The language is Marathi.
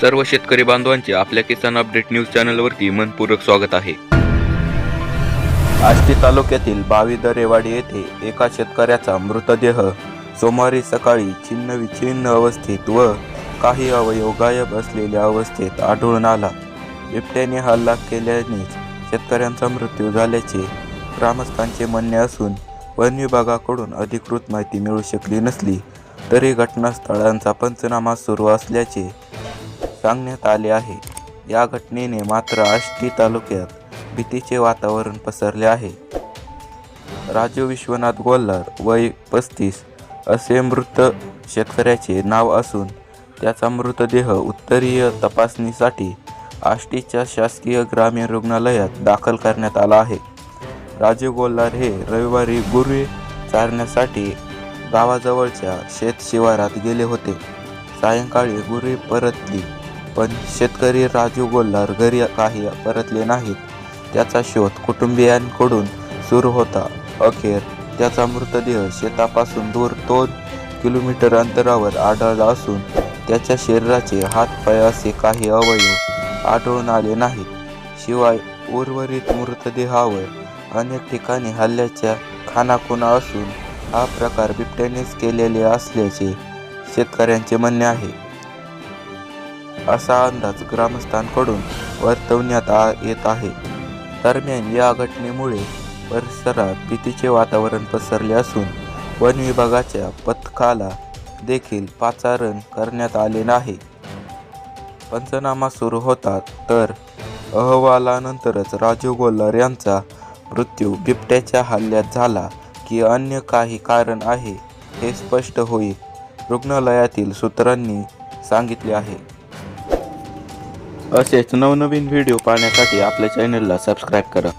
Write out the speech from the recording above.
सर्व शेतकरी बांधवांचे आपल्या किसान अपडेट न्यूज चॅनलवरती मनपूर्वक स्वागत आहे. आष्टी तालुक्यातील बावी दरेवाडी येथे एका शेतकऱ्याचा मृतदेह सोमवारी सकाळी छिन्न विछिन्न अवस्थेत व काही अवयव गायब असलेल्या अवस्थेत आढळून आला. बिबट्याने हल्ला केल्यानेच शेतकऱ्यांचा मृत्यू झाल्याचे ग्रामस्थांचे म्हणणे असून वन विभागाकडून अधिकृत माहिती मिळू शकली नसली तरी घटनास्थळांचा पंचनामा सुरू असल्याचे सांगण्यात आले आहे. या घटनेने मात्र आष्टी तालुक्यात भीतीचे वातावरण पसरले आहे. राजू विश्वनाथ गोल्हार वय पस्तीस असे मृत शेतकऱ्याचे नाव असून त्याचा मृतदेह उत्तरीय तपासणीसाठी आष्टीच्या शासकीय ग्रामीण रुग्णालयात दाखल करण्यात आला आहे. राजू गोल्हार हे रविवारी गुरे चारण्यासाठी गावाजवळच्या शेत शिवारात गेले होते. सायंकाळी गुरे परतली. पण शेतकरी राजू गोल्हार घरी काही परतले नाहीत. त्याचा शोध कुटुंबियांकडून सुरू होता. अखेर त्याचा मृतदेह शेतापासून दूर दोन किलोमीटर अंतरावर आढळला असून त्याच्या शरीराचे हातपाय असे काही अवयव आढळून आले नाहीत. शिवाय उर्वरित मृतदेहावर अनेक ठिकाणी हल्ल्याच्या खानाखुणा असून हा प्रकार बिबट्यानेच केलेले असल्याचे शेतकऱ्यांचे म्हणणे आहे. असा अंदाज ग्रामस्थांकडून वर्तवण्यात आ येत आहे. दरम्यान या घटनेमुळे परिसरात भीतीचे वातावरण पसरले असून वन विभागाच्या पथकाला देखील पाचारण करण्यात आले नाही. पंचनामा सुरू होतात तर अहवालानंतरच राजू गोल्लर यांचा मृत्यू बिबट्याच्या हल्ल्यात झाला की अन्य काही कारण आहे हे स्पष्ट होईल रुग्णालयातील सूत्रांनी सांगितले आहे. असेच नवनवीन व्हिडिओ पाहण्यासाठी आपल्या चॅनलला सबस्क्राईब करा.